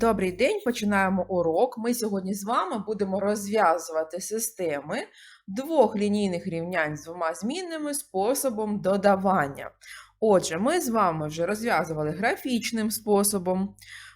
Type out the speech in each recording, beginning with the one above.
Добрий день, починаємо урок. Ми сьогодні з вами будемо розв'язувати системи двох лінійних рівнянь з двома змінними способом додавання. Отже, ми з вами вже розв'язували графічним способом,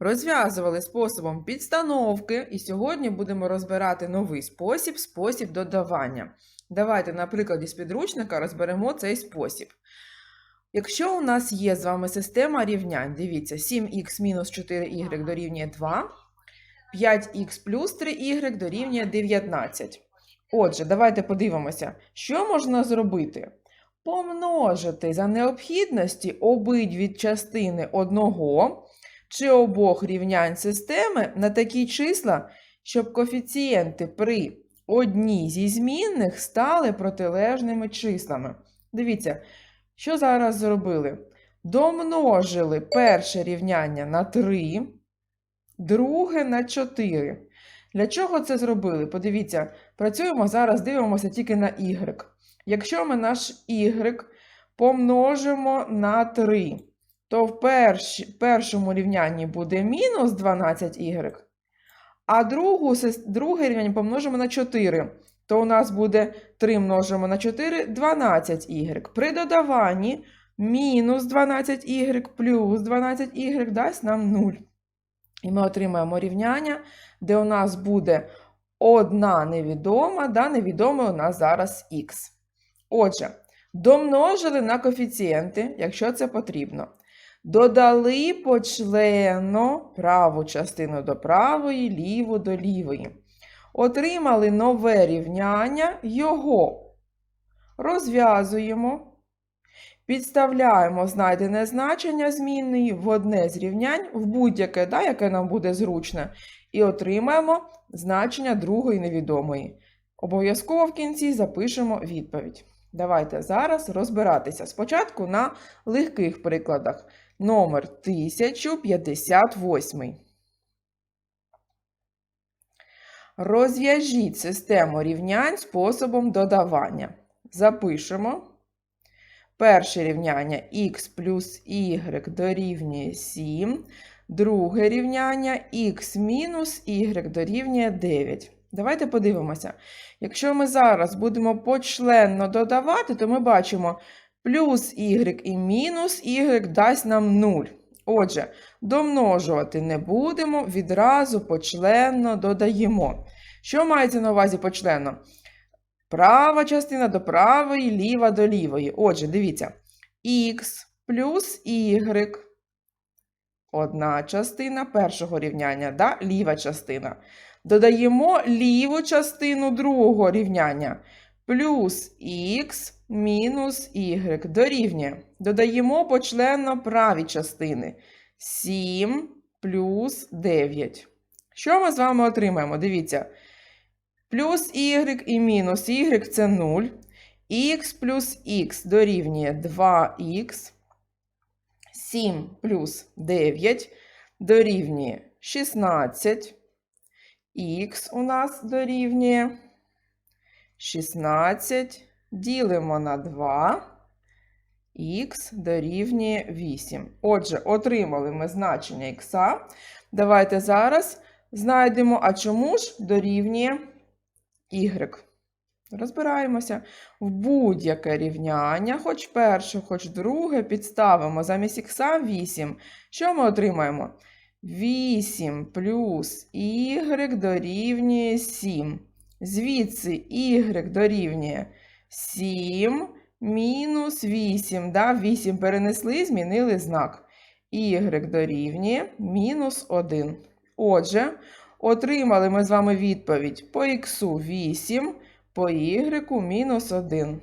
розв'язували способом підстановки, і сьогодні будемо розбирати новий спосіб спосіб додавання. Давайте на прикладі з підручника розберемо цей спосіб. Якщо у нас є з вами система рівнянь, дивіться, 7х мінус 4y дорівнює 2, 5х плюс 3y дорівнює 19. Отже, давайте подивимося, що можна зробити? Помножити за необхідності обидві частини одного чи обох рівнянь системи на такі числа, щоб коефіцієнти при одній зі змінних стали протилежними числами. Дивіться, що зараз зробили? Домножили перше рівняння на 3, друге на 4. Для чого це зробили? Подивіться, працюємо зараз, дивимося тільки на y. Якщо ми наш y помножимо на 3, то в перш, першому рівнянні буде мінус 12y, а другу, друге рівняння помножимо на 4 то у нас буде 3 множимо на 4 12y. При додаванні мінус 12y плюс 12y дасть нам 0. І ми отримаємо рівняння, де у нас буде одна невідома, да, невідома у нас зараз х. Отже, домножили на коефіцієнти, якщо це потрібно. Додали почленно праву частину до правої, ліву до лівої отримали нове рівняння, його розв'язуємо, підставляємо знайдене значення змінної в одне з рівнянь, в будь-яке, да, яке нам буде зручне, і отримаємо значення другої невідомої. Обов'язково в кінці запишемо відповідь. Давайте зараз розбиратися. Спочатку на легких прикладах. Номер 1058. Розв'яжіть систему рівнянь способом додавання. Запишемо. Перше рівняння х плюс y дорівнює 7. Друге рівняння х мінус y дорівнює 9. Давайте подивимося. Якщо ми зараз будемо почленно додавати, то ми бачимо плюс y і мінус y дасть нам 0. Отже, домножувати не будемо, відразу почленно додаємо. Що мається на увазі почленно? Права частина до правої, ліва до лівої. Отже, дивіться, х плюс y. Одна частина першого рівняння, да? ліва частина. Додаємо ліву частину другого рівняння. Плюс х мінус y дорівнює. Додаємо почленно праві частини. 7 плюс 9. Що ми з вами отримаємо? Дивіться. Плюс y і мінус y це 0. х плюс х дорівнює 2х. 7 плюс 9 дорівнює 16. Х у нас дорівнює 16. Ділимо на 2. Х дорівнює 8. Отже, отримали ми значення х. Давайте зараз знайдемо, а чому ж дорівнює y. Розбираємося. В будь-яке рівняння, хоч перше, хоч друге, підставимо замість х 8. Що ми отримаємо? 8 плюс y дорівнює 7. Звідси y дорівнює 7 мінус 8. Да? 8 перенесли, змінили знак. y дорівнює мінус 1. Отже, отримали ми з вами відповідь по х 8, по y мінус 1.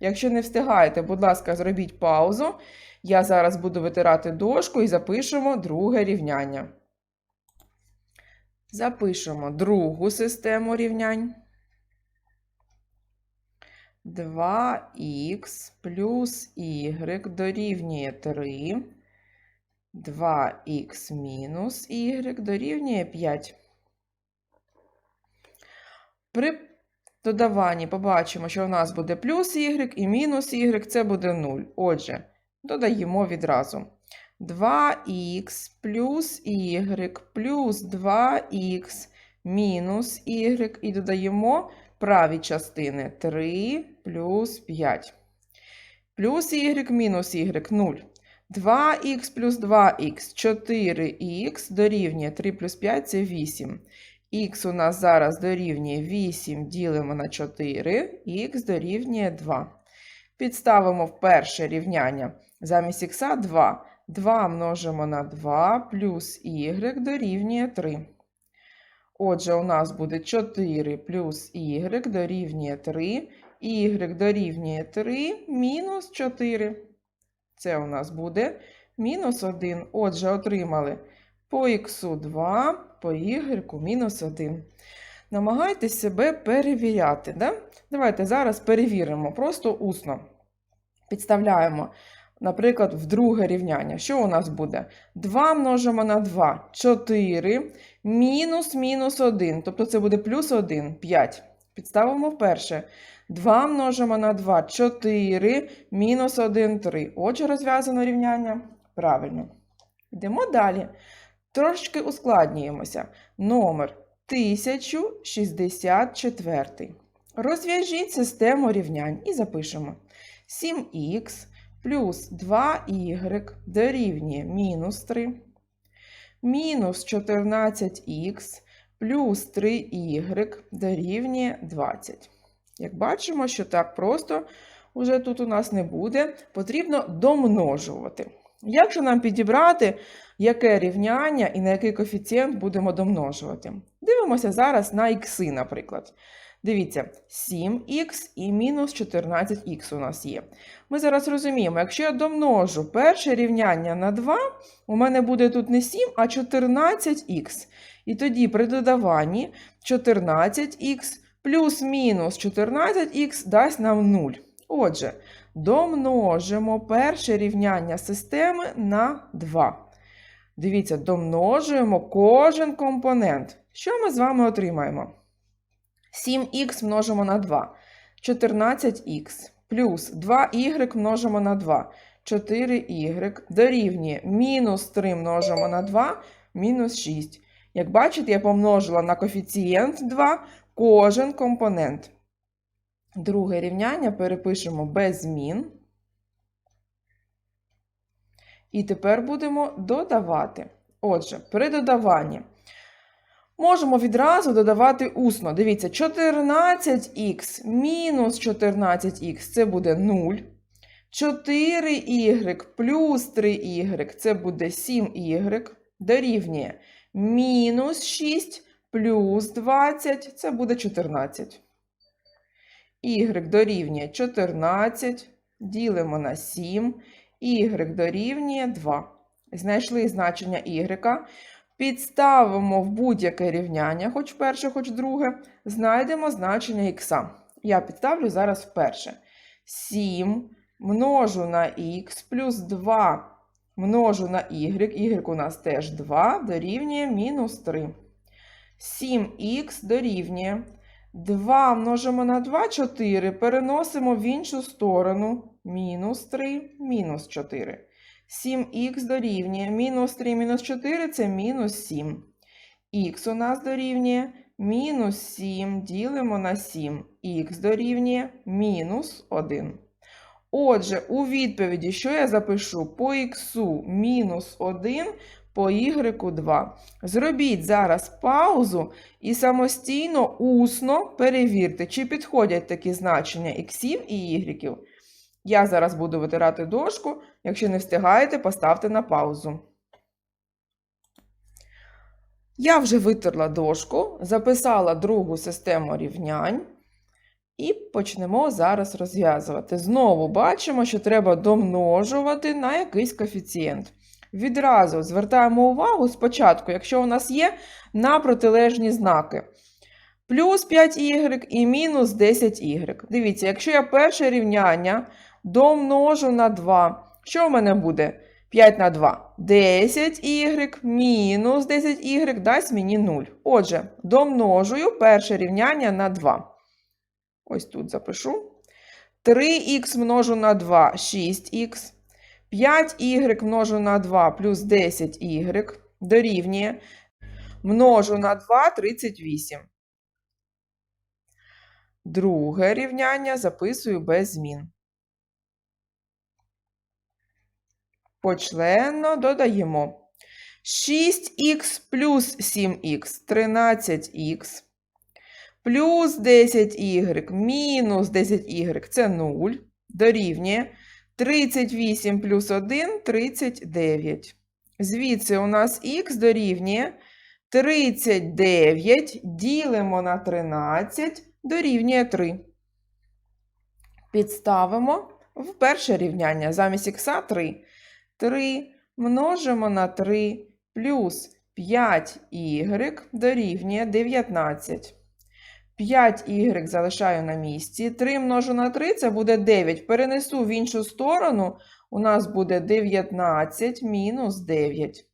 Якщо не встигаєте, будь ласка, зробіть паузу. Я зараз буду витирати дошку і запишемо друге рівняння. Запишемо другу систему рівнянь. 2х плюс y дорівнює 3. 2х мінус y дорівнює 5. При додаванні побачимо, що у нас буде плюс y і мінус y, це буде 0. Отже, додаємо відразу. 2х плюс y плюс 2х мінус y і додаємо праві частини 3 плюс 5. Плюс y мінус y 0. 2х плюс 2х 4х дорівнює 3 плюс 5 це 8. Х у нас зараз дорівнює 8, ділимо на 4, х дорівнює 2. Підставимо в перше рівняння замість х 2. 2 множимо на 2 плюс y дорівнює 3. Отже, у нас буде 4 плюс y дорівнює 3, y дорівнює 3 мінус 4. Це у нас буде мінус 1. Отже, отримали по х 2, по y мінус 1. Намагайтесь себе перевіряти. Да? Давайте зараз перевіримо, просто усно. Підставляємо, наприклад, в друге рівняння. Що у нас буде? 2 множимо на 2, 4, мінус мінус 1, тобто це буде плюс 1, 5. Підставимо вперше. 2 множимо на 2, 4, мінус 1, 3. Отже, розв'язано рівняння. Правильно. Йдемо далі. Трошки ускладнюємося. Номер 1064. Розв'яжіть систему рівнянь і запишемо. 7х плюс 2y дорівнює мінус 3. Мінус 14х плюс 3y дорівнює 20. Як бачимо, що так просто вже тут у нас не буде, потрібно домножувати. Як же нам підібрати, яке рівняння і на який коефіцієнт будемо домножувати? Дивимося зараз на ікси, наприклад. Дивіться, 7х і мінус 14х у нас є. Ми зараз розуміємо, якщо я домножу перше рівняння на 2, у мене буде тут не 7, а 14х. І тоді при додаванні 14х плюс-мінус 14х дасть нам 0. Отже, домножимо перше рівняння системи на 2. Дивіться, домножуємо кожен компонент. Що ми з вами отримаємо? 7х множимо на 2, 14х, плюс 2y множимо на 2, 4y дорівнює мінус 3 множимо на 2, мінус 6. Як бачите, я помножила на коефіцієнт 2 кожен компонент. Друге рівняння перепишемо без змін. І тепер будемо додавати. Отже, при додаванні можемо відразу додавати усно. Дивіться, 14х мінус 14х це буде 0. 4y плюс 3y це буде 7y дорівнює мінус 6 плюс 20 це буде 14. Y дорівнює 14, ділимо на 7, y дорівнює 2. Знайшли значення y, підставимо в будь-яке рівняння, хоч перше, хоч друге, знайдемо значення х. Я підставлю зараз вперше. 7 множу на х плюс 2 множу на y, y у нас теж 2, дорівнює мінус 3. 7х дорівнює 2 множимо на 2, 4, переносимо в іншу сторону. Мінус 3, мінус 4. 7х дорівнює мінус 3, мінус 4 це мінус 7. Х у нас дорівнює мінус 7, ділимо на 7. Х дорівнює мінус 1. Отже, у відповіді, що я запишу по х мінус 1, по y 2. Зробіть зараз паузу і самостійно усно перевірте, чи підходять такі значення іксів і ігреків. Я зараз буду витирати дошку. Якщо не встигаєте, поставте на паузу. Я вже витерла дошку, записала другу систему рівнянь. І почнемо зараз розв'язувати. Знову бачимо, що треба домножувати на якийсь коефіцієнт. Відразу звертаємо увагу спочатку, якщо у нас є на протилежні знаки. Плюс 5y і мінус 10y. Дивіться, якщо я перше рівняння домножу на 2, що в мене буде? 5 на 2 10y мінус 10y дасть мені 0. Отже, домножую перше рівняння на 2. Ось тут запишу. 3х множу на 2 6х. 5y множу на 2 плюс 10y дорівнює множу на 2 38. Друге рівняння записую без змін. Почленно додаємо 6х плюс 7х 13х плюс 10y мінус 10y це 0 дорівнює 38 плюс 1 39. Звідси у нас х дорівнює 39 ділимо на 13 дорівнює 3. Підставимо в перше рівняння замість х 3. 3 множимо на 3 плюс 5y дорівнює 19. 5y залишаю на місці. 3 множу на 3 це буде 9. Перенесу в іншу сторону, у нас буде 19 мінус 9.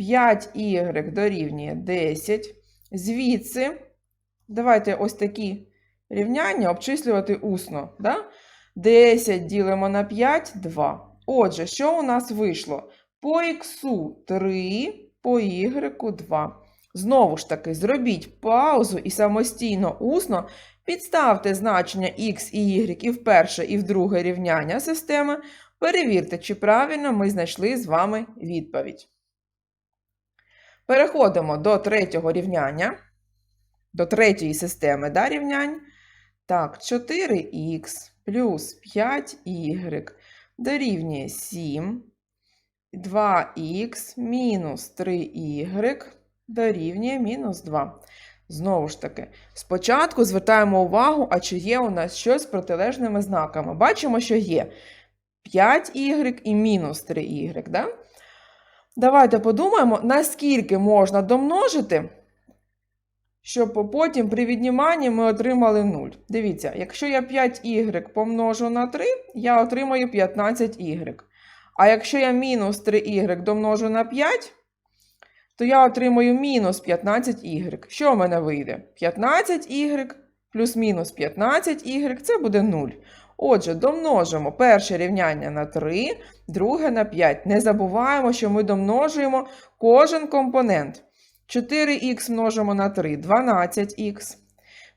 5y дорівнює 10. Звідси, давайте ось такі рівняння обчислювати усно. Да? 10 ділимо на 5 2. Отже, що у нас вийшло? По х 3, по y 2. Знову ж таки, зробіть паузу і самостійно усно підставте значення x і y і в перше, і в друге рівняння системи. Перевірте, чи правильно ми знайшли з вами відповідь. Переходимо до третього рівняння, до третьої системи да, рівнянь. Так, 4х плюс 5y дорівнює 7. 2х мінус 3y дорівнює мінус 2. Знову ж таки, спочатку звертаємо увагу, а чи є у нас щось з протилежними знаками. Бачимо, що є 5y і мінус 3y. Да? Давайте подумаємо, наскільки можна домножити, щоб потім при відніманні ми отримали 0. Дивіться, якщо я 5y помножу на 3, я отримаю 15y. А якщо я мінус 3y домножу на 5, то я отримую мінус 15y. Що в мене вийде? 15y плюс мінус 15y це буде 0. Отже, домножимо перше рівняння на 3, друге на 5. Не забуваємо, що ми домножуємо кожен компонент. 4х множимо на 3 12х.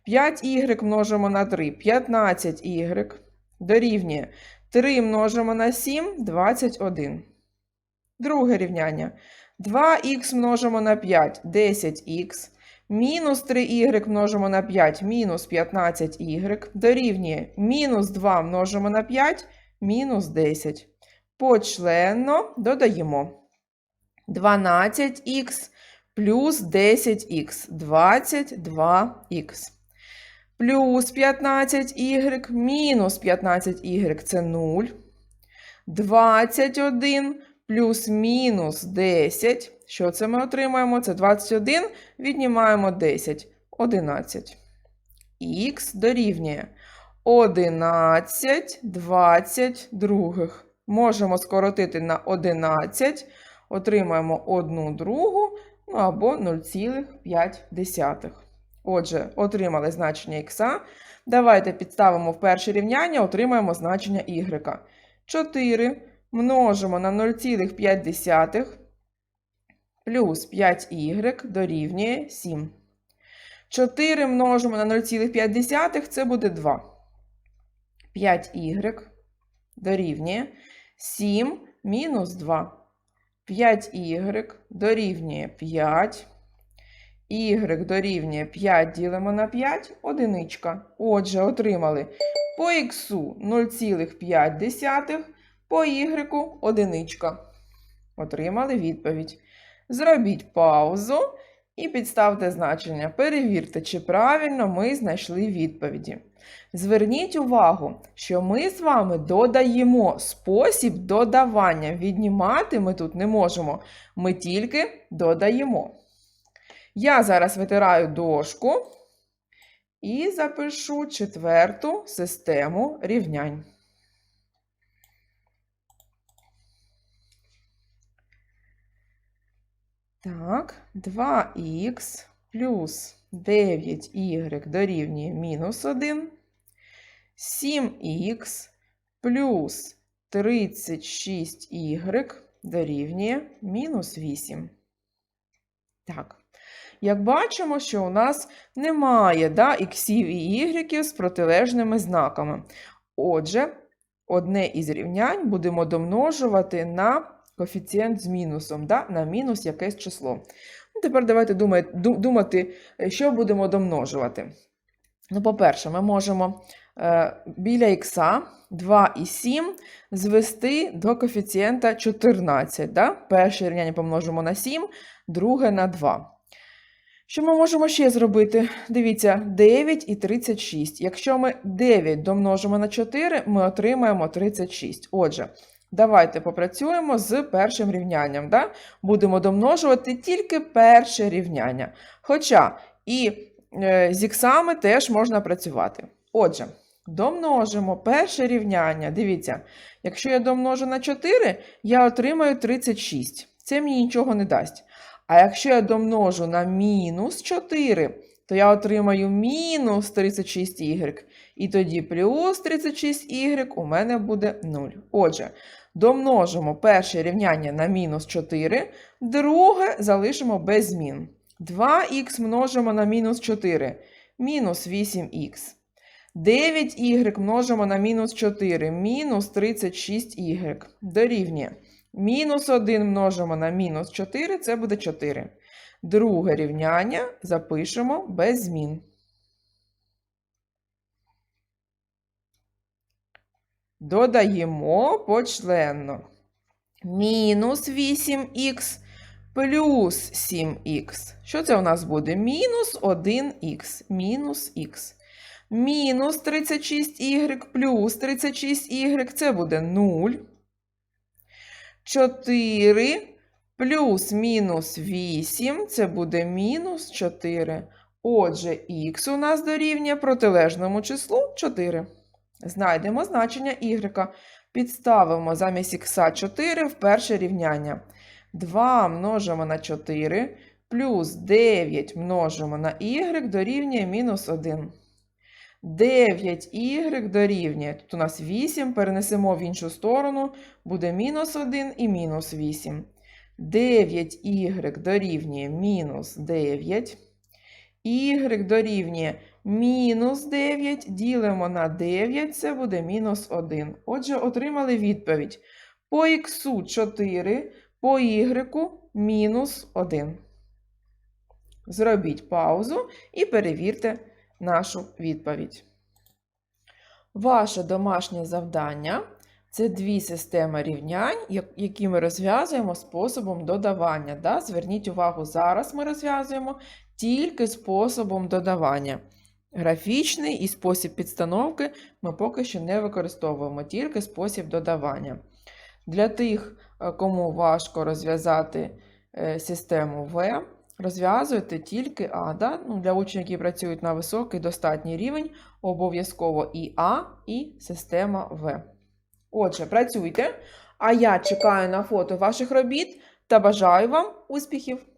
5y множимо на 3 15y. Дорівнює 3 множимо на 7 21. Друге рівняння. 2х множимо на 5 10х. Мінус 3y множимо на 5 мінус 15y дорівнює мінус 2 множимо на 5 мінус 10. Почленно додаємо 12х плюс 10х 22х. Плюс 15y мінус 15y це 0. 21 плюс мінус 10. Що це ми отримаємо? Це 21, віднімаємо 10, 11. Х дорівнює 11 22. Можемо скоротити на 11, отримаємо 1 другу, ну або 0,5. Отже, отримали значення х. Давайте підставимо в перше рівняння, отримаємо значення y. 4 множимо на 0,5 плюс 5y дорівнює 7. 4 множимо на 0,5 це буде 2. 5y дорівнює 7 мінус 2. 5y дорівнює 5. Y дорівнює 5 ділимо на 5 одиничка. Отже, отримали по х 0,5, по y одиничка. Отримали відповідь. Зробіть паузу і підставте значення. Перевірте, чи правильно ми знайшли відповіді. Зверніть увагу, що ми з вами додаємо спосіб додавання. Віднімати ми тут не можемо. Ми тільки додаємо. Я зараз витираю дошку і запишу четверту систему рівнянь. Так, 2х плюс 9y дорівнює мінус 1, 7х плюс 36y дорівнює мінус 8. Так. Як бачимо, що у нас немає да, іксів і ігреків з протилежними знаками. Отже, одне із рівнянь будемо домножувати на коефіцієнт з мінусом, да, на мінус якесь число. Ну, Тепер давайте думати, що будемо домножувати. Ну, по-перше, ми можемо біля х 2 і 7 звести до коефіцієнта 14. Да? Перше рівняння помножимо на 7, друге на 2. Що ми можемо ще зробити? Дивіться, 9 і 36. Якщо ми 9 домножимо на 4, ми отримаємо 36. Отже, давайте попрацюємо з першим рівнянням. Да? Будемо домножувати тільки перше рівняння. Хоча і е, з іксами теж можна працювати. Отже, домножимо перше рівняння. Дивіться, якщо я домножу на 4, я отримаю 36. Це мені нічого не дасть. А якщо я домножу на мінус 4, то я отримаю мінус 36y. І тоді плюс 36y у мене буде 0. Отже, домножимо перше рівняння на мінус 4, друге залишимо без змін. 2х множимо на мінус 4, мінус 8х. 9y множимо на мінус 4, мінус 36y. Дорівнює. Мінус 1 множимо на мінус 4, це буде 4. Друге рівняння запишемо без змін. Додаємо почленно. Мінус 8х плюс 7х. Що це у нас буде? Мінус 1х. Мінус х. Мінус 36y плюс 36y це буде 0. 4 плюс мінус 8 це буде мінус 4. Отже, х у нас дорівнює протилежному числу 4. Знайдемо значення y. Підставимо замість х 4 в перше рівняння. 2 множимо на 4 плюс 9 множимо на y дорівнює мінус 1. 9y дорівнює. Тут у нас 8, перенесемо в іншу сторону, буде мінус 1 і мінус 8. 9y дорівнює мінус 9. Y дорівнює мінус 9, ділимо на 9, це буде мінус 1. Отже, отримали відповідь. По х 4, по y мінус 1. Зробіть паузу і перевірте нашу відповідь. Ваше домашнє завдання це дві системи рівнянь, які ми розв'язуємо способом додавання. Да? Зверніть увагу, зараз ми розв'язуємо тільки способом додавання. Графічний і спосіб підстановки ми поки що не використовуємо, тільки спосіб додавання. Для тих, е, кому важко розв'язати е, систему В, розв'язуйте тільки А. Да? Ну, Для учнів, які працюють на високий достатній рівень, обов'язково і А, і система В. Отже, працюйте. А я чекаю на фото ваших робіт та бажаю вам успіхів!